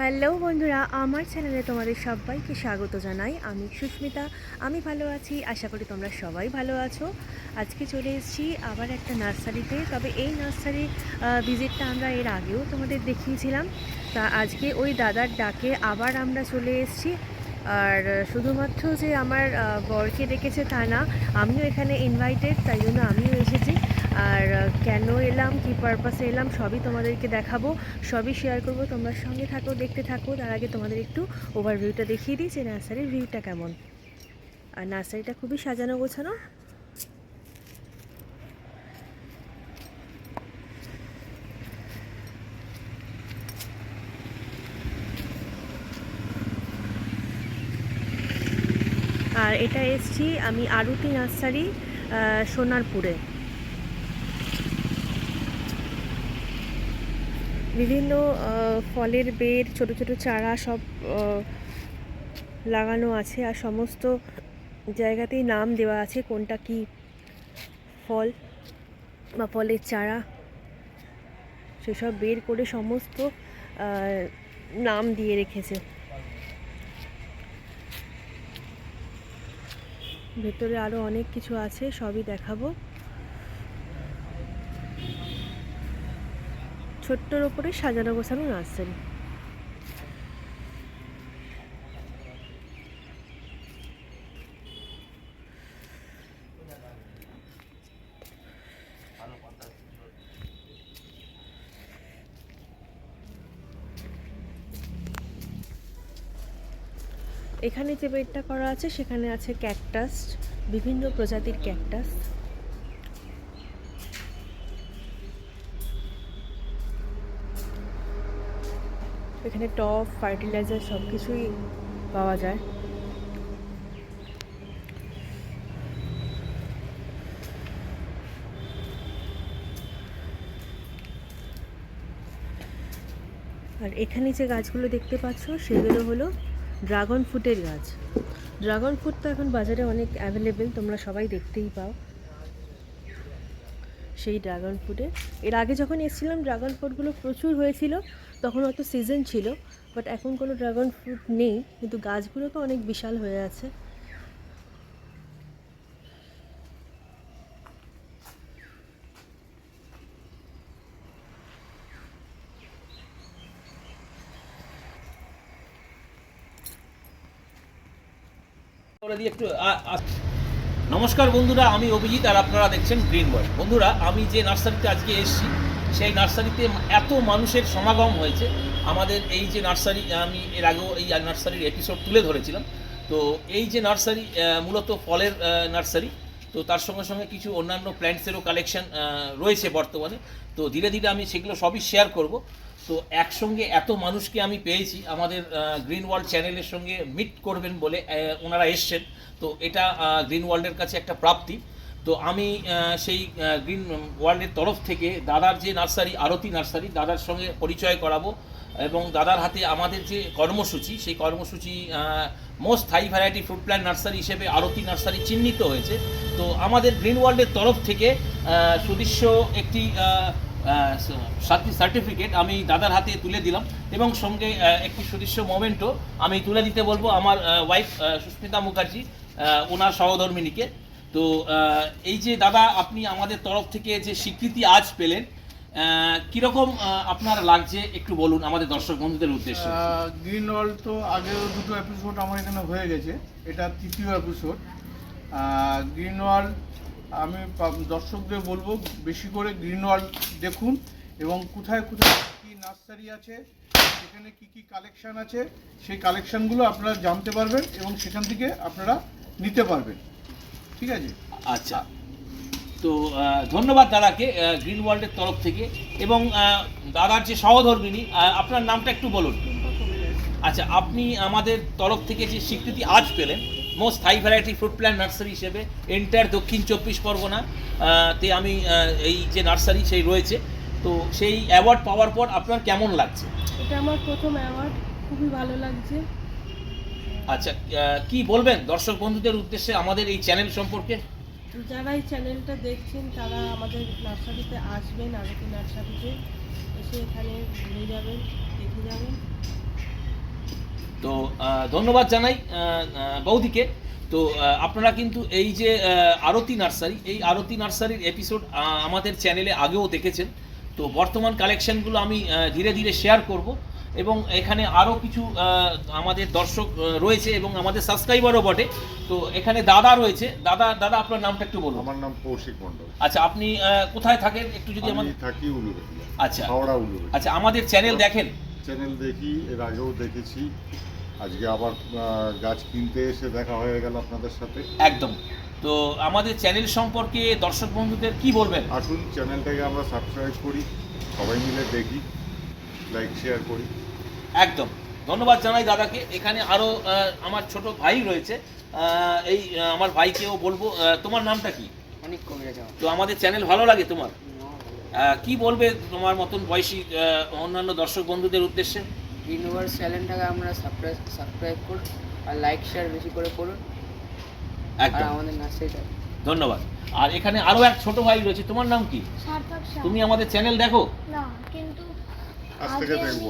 Hello বন্ধুরা, আমার চ্যানেলে তোমাদের সবাইকে স্বাগত জানাই। আমি সুস্মিতা, আমি ভালো আছি, আশা করি তোমরা সবাই ভালো আছো। আজকে চলে এসেছি আবার একটা নার্সারিতে, তবে এই নার্সারি ভিজিটটা আমরা এর আগেও তোমাদের দেখিয়েছিলাম। তা আজকে ওই দাদার ডাকে আবার আমরা চলে এসেছি। আর শুধুমাত্র যে আমার বরকে ডেকেছে তা না, আমিও এখানে ইনভাইটেড তাই জন্য আমিও এসেছি। আর কেন এলাম, কী পারপাসে এলাম, সবই তোমাদেরকে দেখাবো। সবই শেয়ার করব তোমরা সঙ্গে থাকো, দেখতে থাকো। তার আগে তোমাদের একটু ওভারভিউটা দেখিয়ে দিই যে নার্সারির ভিউটা কেমন। আর নার্সারিটা খুবই সাজানো গোছানো। আর এটা এসছি আমি আরুতি নার্সারি সোনারপুরে। বিভিন্ন ফলের বের, ছোট ছোট চারা সব লাগানো আছে আর সমস্ত জায়গাতেই নাম দেওয়া আছে কোনটা কি ফল বা ফলের চারা। সেসব বের করে সমস্ত নাম দিয়ে রেখেছে। ভেতরে আরও অনেক কিছু আছে, সবই দেখাবো। ছোট্টর ওপরে সাজানো গোছানো নার্সারি। এখানে যে বেডটা করা আছে, সেখানে আছে ক্যাকটাস বিভিন্ন প্রজাতির ক্যাকটাস এখানে টপ, ফার্টিলাইজার সব কিছুই পাওয়া যায়। আর এখানে যে গাছগুলো দেখতে পাচ্ছ, সেগুলো হলো ড্রাগন ফ্রুটের গাছ। ড্রাগন ফ্রুট তো এখন বাজারে অনেক অ্যাভেলেবেল তোমরা সবাই দেখতেই পাও। সেই ড্রাগন ফ্রুটের এর আগে যখন এসেছিলাম, ড্রাগন ফ্রুটগুলো প্রচুর হয়েছিল। তখন হয়তো সিজন ছিল বাট এখন কোনো ড্রাগন ফ্রুট নেই, কিন্তু গাছগুলো তো অনেক বিশাল হয়ে আছে। নমস্কার বন্ধুরা, আমি অভিজিৎ আর আপনারা দেখছেন গ্রিন বয় বন্ধুরা, আমি যে নার্সারিতে আজকে এসেছি সেই নার্সারিতে এত মানুষের সমাগম হয়েছে। আমাদের এই যে নার্সারি, আমি এর আগেও এই নার্সারির এপিসোড তুলে ধরেছিলাম। তো এই যে নার্সারি মূলত ফলের নার্সারি, তো তার সঙ্গে সঙ্গে কিছু অন্যান্য প্ল্যান্টসেরও কালেকশন রয়েছে বর্তমানে। তো ধীরে ধীরে আমি সেগুলো সবই শেয়ার করব। তো একসঙ্গে এত মানুষকে আমি পেয়েছি, আমাদের গ্রিন ওয়ার্ল্ড চ্যানেলের সঙ্গে মিট করবেন বলে ওনারা এসছেন। তো এটা গ্রিন ওয়ার্ল্ডের কাছে একটা প্রাপ্তি। তো আমি সেই গ্রিন ওয়ার্ল্ডের তরফ থেকে দাদার যে নার্সারি, আরতি নার্সারি, দাদার সঙ্গে পরিচয় করাবো এবং দাদার হাতে আমাদের যে কর্মসূচি, সেই কর্মসূচি most high variety fruit plant nursery হিসেবে আরতি নার্সারি চিহ্নিত হয়েছে। তো আমাদের গ্রিন ওয়ার্ল্ডের তরফ থেকে সুদৃশ্য একটি সার্টিফিকেট আমি দাদার হাতে তুলে দিলাম এবং সঙ্গে একটি সুদৃশ্য মোমেন্টও আমি তুলে দিতে বলব আমার ওয়াইফ সুস্মিতা মুখার্জি ওনার সহধর্মিনীকে। তো এই যে দাদা, আপনি আমাদের তরফ থেকে যে স্বীকৃতি আজ পেলেন কীরকম আপনার লাগছে একটু বলুন আমাদের দর্শক বন্ধুদের উদ্দেশ্যে? গ্রিন ওয়াল তো আগেও দুটো এপিসোড আমার এখানে হয়ে গেছে, এটা তৃতীয় এপিসোড গ্রিন ওয়াল আমি দর্শকদের বলব, বেশি করে গ্রিন ওয়াল দেখুন এবং কোথায় কোথায় কী নার্সারি আছে, সেখানে কি কি কালেকশন আছে, সেই কালেকশনগুলো আপনারা জানতে পারবেন এবং সেখান থেকে আপনারা নিতে পারবেন। ঠিক আছে? আচ্ছা। তো ধন্যবাদ দাদাকে গ্রিন ওয়ার্ল্ডের তরফ থেকে। এবং দাদার যে সহধর্মিনী আপনার নামটা একটু বলুন। আচ্ছা আপনি আমাদের তরফ থেকে যে স্বীকৃতি আজ পেলেন most high variety fruit plant nursery হিসেবে এন্টায়ার দক্ষিণ চব্বিশ পরগনা তে আমি এই যে নার্সারি সেই রয়েছে। তো সেই অ্যাওয়ার্ড পাওয়ার পর আপনার কেমন লাগছে? এটা আমার প্রথম অ্যাওয়ার্ড খুবই ভালো লাগছে। আচ্ছা কি বলবেন দর্শক বন্ধুদের উদ্দেশ্যে আমাদের এই চ্যানেল সম্পর্কে? যারা এই চ্যানেলটা দেখছেন তারা আমাদের নার্সারিতে আসবেন আরতি নার্সারিতে। এসে এখানে ঘুরে যাবেন দেখে যাবেন। তো ধন্যবাদ জানাই বৌদিকে। তো আপনারা কিন্তু এই যে আরতি নার্সারি এই আরতি নার্সারির এপিসোড আমাদের চ্যানেলে আগেও দেখেছেন। তো বর্তমান কালেকশনগুলো আমি ধীরে ধীরে শেয়ার করব। এবং এখানে আরও কিছু আমাদের দর্শক রয়েছে এবং আমাদের সাবস্ক্রাইবারও বটে। তো এখানে দাদা রয়েছে। দাদা দাদা আপনার নামটা একটু বলুন। আমার নাম কৌশিক মন্ডল আচ্ছা আপনি কোথায় থাকেন? একটু যদি আমি আমাদের থাকি উলুবেড়িয়া। আচ্ছা। হাওড়া উলুবেড়িয়া। আচ্ছা আমাদের চ্যানেল দেখেন। চ্যানেল দেখি এর আগেও দেখেছি। আজকে আবার গাছ কিনতে এসে দেখা হয়ে গেল আপনাদের সাথে। একদম। তো আমাদের চ্যানেল সম্পর্কে দর্শক বন্ধুদের কি বলবেন? আসুন চ্যানেলটাকে আমরা সাবস্ক্রাইব করি। সবাই মিলে দেখি লাইক শেয়ার করি। একদম। ধন্যবাদ জানাই দাদাকে। এখানে আরও আমার ছোট ভাই রয়েছে। এই আমার ভাইকেও বলব তোমার নামটা কি? অনেক কমে যাওয়া তো আমাদের চ্যানেল ভালো লাগে তোমার? কি বলবে তোমার মতন বয়সী অন্যান্য দর্শক বন্ধুদের উদ্দেশ্যে? ইউনিভার্স চ্যানেলটাকে আমরা সাবস্ক্রাইব সাবস্ক্রাইব করুন আর লাইক শেয়ার বেশি করে করুন। আর একদম। আমাদের নার্সারিটা ধন্যবাদ। আর এখানে আরও এক ছোট ভাই রয়েছে তোমার নাম কি? সার্থক তুমি আমাদের চ্যানেল দেখো? না কিন্তু আজ থেকে দেখব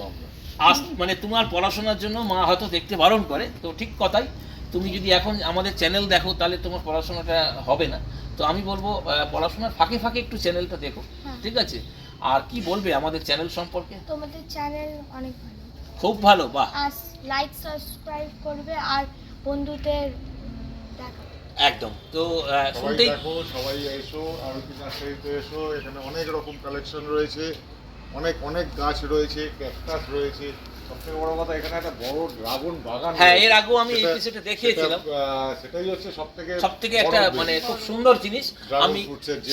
আজ মানে তোমার পড়াশোনার জন্য মা হয়তো দেখতে বারণ করে তো ঠিক কথাই। তুমি যদি এখন আমাদের চ্যানেল দেখো তাহলে তোমার পড়াশোনাটা হবে না। তো আমি বলব পড়াশোনার ফাঁকে ফাঁকে একটু চ্যানেলটা দেখো হ্যাঁ। ঠিক আছে? আর কি বলবে আমাদের চ্যানেল সম্পর্কে? তোমাদের চ্যানেল অনেক ভালো। খুব ভালো বাহ। আর লাইক সাবস্ক্রাইব করবে আর বন্ধুদের দেখা একদম। তো শুনতেই দেখো সবাই এসো আরতি নার্সারিতে এসো এখানে অনেক রকম কালেকশন রয়েছে। অনেক অনেক গাছ রয়েছে ক্যাকটাস রয়েছে। সবথেকে বড় কথা এখানে একটা বড় ড্রাগন বাগান হ্যাঁ এর আগেও আমি দেখিয়েছিলাম। সেটাই হচ্ছে সব থেকে সব থেকে একটা মানে খুব সুন্দর জিনিস। আমি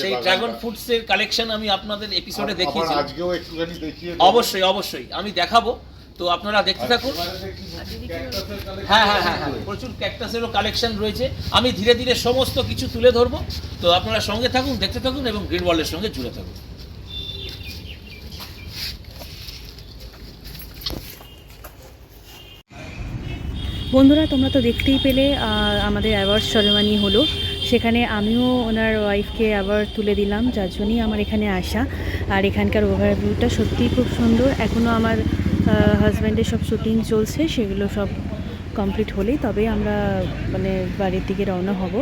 সেই ড্রাগন ফ্রুটস এর কালেকশন আমি আপনাদের এপিসোডে দেখিয়েছিলাম। আজকেও একটুখানি দেখিয়ে অবশ্যই অবশ্যই। আমি দেখাবো। তো আপনারা দেখতে থাকুন। দেখি ক্যাকটাসের collection হ্যাঁ হ্যাঁ হ্যাঁ হ্যাঁ। প্রচুর ক্যাকটাসেরও কালেকশন রয়েছে। আমি ধীরে ধীরে সমস্ত কিছু তুলে ধরবো। তো আপনারা সঙ্গে থাকুন দেখতে থাকুন এবং গ্রিন ওয়ার্ল্ডের সঙ্গে জুড়ে থাকুন। বন্ধুরা, তোমরা তো দেখতেই পেলে আমাদের অ্যাওয়ার্ড সেরেমনি হলো। সেখানে আমিও ওনার ওয়াইফকে অ্যাওয়ার্ড তুলে দিলাম, যার জন্যই আমার এখানে আসা। আর এখানকার ওভারভিউটা সত্যিই খুব সুন্দর। এখনও আমার হাজব্যান্ডের সব শ্যুটিং চলছে, সেগুলো সব কমপ্লিট হলেই তবে আমরা মানে বাড়ির দিকে রওনা হব।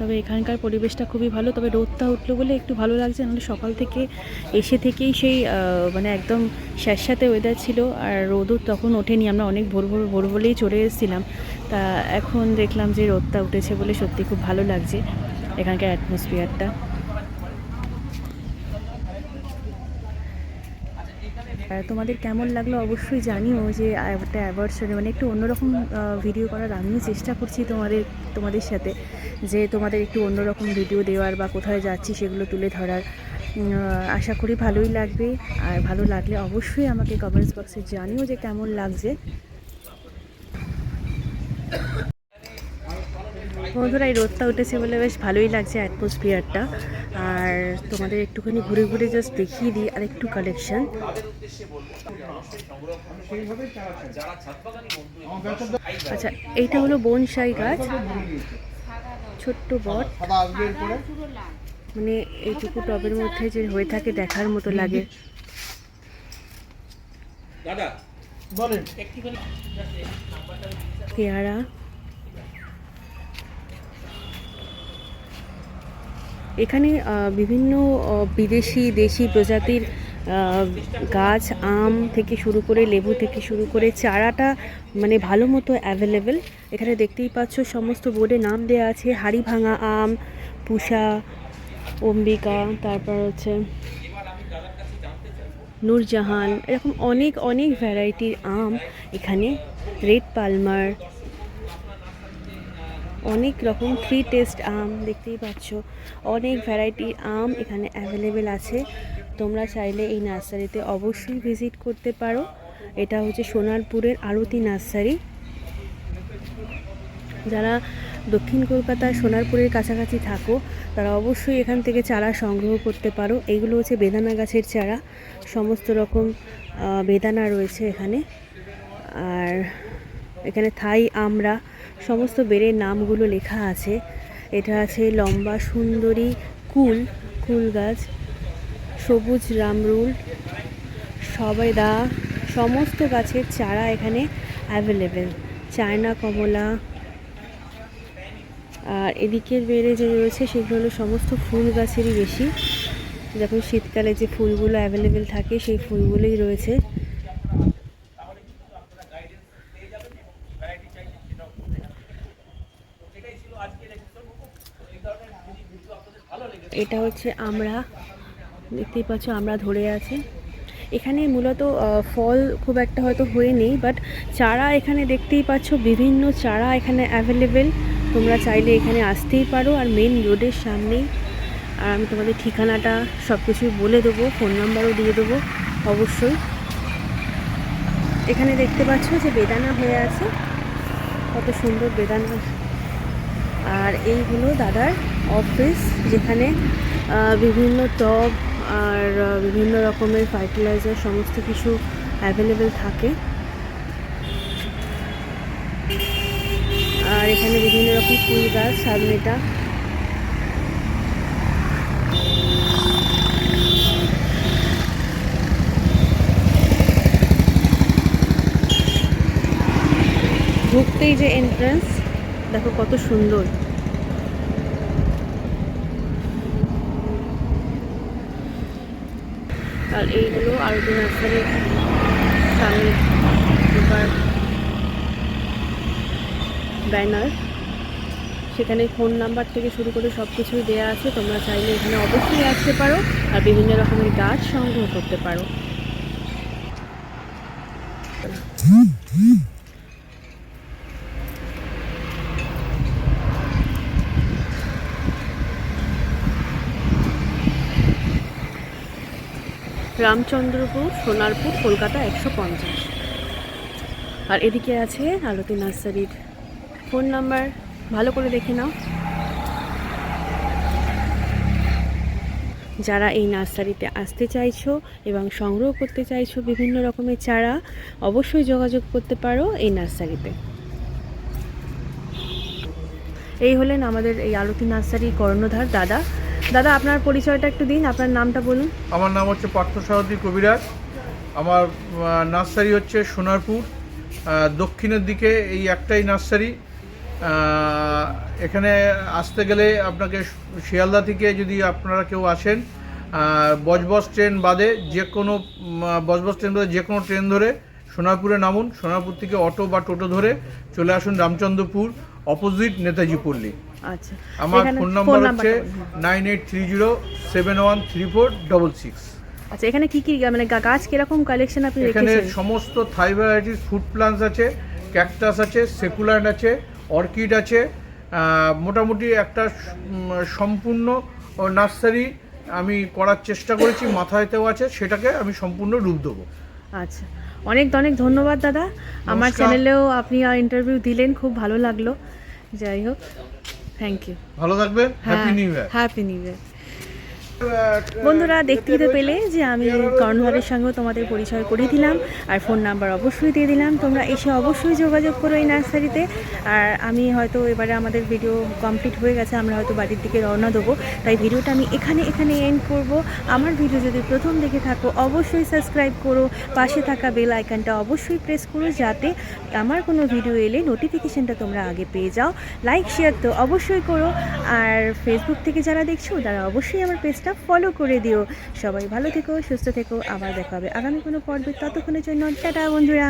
তবে এখানকার পরিবেশটা খুবই ভালো, তবে রোদটা উঠল বলে একটু ভালো লাগছে, নাহলে সকাল থেকে এসে থেকেই সেই মানে একদম স্যাঁতস্যাঁতে ওয়েদার ছিল আর রোদও তখন ওঠেনি, আমরা অনেক ভোর ভোর ভোর বলেই চলে এসেছিলাম। তা এখন দেখলাম যে রোদটা উঠেছে বলে সত্যি খুব ভালো লাগছে এখানকার অ্যাটমসফিয়ারটা তোমাদের কেমন লাগল অবশ্যই জানিও যে একটা অ্যাওয়ার্ড মানে একটু অন্যরকম ভিডিও করার আমিও চেষ্টা করছি তোমাদের তোমাদের সাথে যে তোমাদের একটু অন্যরকম ভিডিও দেওয়ার বা কোথায় যাচ্ছি সেগুলো তুলে ধরার। আশা করি ভালোই লাগবে। আর ভালো লাগলে অবশ্যই আমাকে কমেন্টস বক্সে জানিও যে কেমন লাগছে। বন্ধুরা এই রোদটা উঠেছে বলে বেশ ভালোই লাগছে অ্যাটমসফিয়ারটা আর তোমাদের একটুখানি ঘুরে ঘুরে জাস্ট দেখিয়ে দিই আর একটু কালেকশন আচ্ছা এইটা হলো বনসাই গাছ। ছোট্ট বট। মানে এইটুকু টবের মধ্যে যে হয়ে থাকে দেখার মতো লাগে। পেয়ারা। এখানে বিভিন্ন বিদেশি, দেশি প্রজাতির গাছ, আম থেকে শুরু করে লেবু থেকে শুরু করে চারাটা মানে ভালো মতো অ্যাভেলেবেল এখানে দেখতেই পাচ্ছ সমস্ত বোর্ডে নাম দেওয়া আছে হাড়ি ভাঙা আম, পুষা, অম্বিকা, তারপর হচ্ছে নূরজাহান, এরকম অনেক অনেক ভ্যারাইটির আম এখানে। রেড পালমার অনেক রকম থ্রি টেস্ট আম দেখতেই পাচ্ছ। অনেক ভ্যারাইটির আম এখানে অ্যাভেলেবেল আছে। তোমরা চাইলে এই নার্সারিতে অবশ্যই ভিজিট করতে পারো। এটা হচ্ছে সোনারপুরের আরতি নার্সারি যারা দক্ষিণ কলকাতার সোনারপুরের কাছাকাছি থাকো, তারা অবশ্যই এখান থেকে চারা সংগ্রহ করতে পারো। এইগুলো হচ্ছে বেদানা গাছের চারা। সমস্ত রকম বেদানা রয়েছে এখানে। আর এখানে থাই আমরা সমস্ত বেড়ের নামগুলো লেখা আছে। এটা আছে লম্বা সুন্দরী কুল কুল গাছ, সবুজ রামরুল সবেদা সমস্ত গাছের চারা এখানে অ্যাভেলেবেল চায়না, কমলা, আর এদিকের বেড়ে যে রয়েছে সেগুলো হলো সমস্ত ফুল গাছেরই বেশি। যখন শীতকালে যে ফুলগুলো অ্যাভেলেবেল থাকে সেই ফুলগুলোই রয়েছে। এটা হচ্ছে আমরা। দেখতেই পাচ্ছ আমরা ধরে আছে। এখানে মূলত ফল খুব একটা হয়তো হয়ে নেই বাট চারা এখানে দেখতেই পাচ্ছ, বিভিন্ন চারা এখানে অ্যাভেলেবেল তোমরা চাইলে এখানে আসতেই পারো, আর মেন রোডের সামনেই। আর আমি তোমাদের ঠিকানাটা সব কিছুই বলে দেবো ফোন নাম্বারও দিয়ে দেবো, অবশ্যই। এখানে দেখতে পাচ্ছ যে বেদানা হয়ে আছে। কত সুন্দর বেদানা। আর এইগুলো দাদার অফিস যেখানে বিভিন্ন টব আর বিভিন্ন রকমের ফার্টিলাইজার সমস্ত কিছু অ্যাভেলেবেল থাকে। আর এখানে বিভিন্ন রকম ফুল গাছ সামনেটা ঢুকতেই যে এন্ট্রান্স দেখো কত সুন্দর। আর এইগুলো আরতি নার্সারির সামনে ঢোকার ব্যানার। সেখানে ফোন নাম্বার থেকে শুরু করে সব কিছুই দেওয়া আছে। তোমরা চাইলে এখানে অবশ্যই আসতে পারো আর বিভিন্ন রকমের গাছ সংগ্রহ করতে পারো। রামচন্দ্রপুর, সোনারপুর, কলকাতা একশো পঞ্চাশ। আর এদিকে আছে আলতি নার্সারির ফোন নাম্বার। ভালো করে দেখে নাও। যারা এই নার্সারিতে আসতে চাইছো এবং সংগ্রহ করতে চাইছো বিভিন্ন রকমের চারা, অবশ্যই যোগাযোগ করতে পারো এই নার্সারিতে। এই হলেন আমাদের এই আলতি নার্সারির কর্ণধার দাদা। দাদা আপনার পরিচয়টা একটু দিন আপনার নামটা বলুন। আমার নাম হচ্ছে পার্থসারথী কবিরাজ। আমার নার্সারি হচ্ছে সোনারপুর। দক্ষিণের দিকে এই একটাই নার্সারি। এখানে আসতে গেলে আপনাকে শিয়ালদা থেকে যদি আপনারা কেউ আসেন বজবস ট্রেন বাদে যে কোনো উম, বজবজ ট্রেন বাদে যে কোনো ট্রেন ধরে সোনারপুরে নামুন। সোনারপুর থেকে অটো বা টোটো ধরে চলে আসুন রামচন্দ্রপুর। অপোজিট নেতাজি পল্লী। আচ্ছা আমার ফোন নাম্বার হচ্ছে nine eight three zero seven one three four double six. আচ্ছা এখানে কি কি মানে গাছ কীরকম কালেকশন আপনি এখানে সমস্ত থাই ভ্যারাইটিস ফুড প্লান্টস আছে ক্যাকটাস আছে সেকুল্যান্ড আছে অর্কিড আছে মোটামুটি একটা সম্পূর্ণ নার্সারি আমি করার চেষ্টা করেছি মাথায়তেও আছে সেটাকে আমি সম্পূর্ণ রূপ দেবো। আচ্ছা অনেক অনেক ধন্যবাদ দাদা। আমার চ্যানেলেও আপনি ইন্টারভিউ দিলেন খুব ভালো লাগল। যাই হোক থ্যাংক ইউ ভালো থাকবেন happy new year happy new year বন্ধুরা দেখতেই তো পেলে যে আমি কর্ণধারের সঙ্গেও তোমাদের পরিচয় করিয়ে দিলাম, আর ফোন নাম্বার অবশ্যই দিয়ে দিলাম। তোমরা এসে অবশ্যই যোগাযোগ করো এই নার্সারিতে। আর আমি হয়তো এবারে আমাদের ভিডিও কমপ্লিট হয়ে গেছে, আমরা হয়তো বাড়ির দিকে রওনা দেবো। তাই ভিডিওটা আমি এখানে এখানে এন্ড করব। আমার ভিডিও যদি প্রথম দেখে থাকো, অবশ্যই সাবস্ক্রাইব করো। পাশে থাকা বেল আইকনটা অবশ্যই প্রেস করো, যাতে আমার কোনো ভিডিও এলে নোটিফিকেশানটা তোমরা আগে পেয়ে যাও। লাইক শেয়ার তো অবশ্যই করো। আর ফেসবুক থেকে যারা দেখছ, তারা অবশ্যই আমার পেজটা ফলো করে দিও। সবাই ভালো থেকো, সুস্থ থেকো, আবার দেখা হবে আগামী কোনো পর্বে ততক্ষণের জন্য, টাটা বন্ধুরা।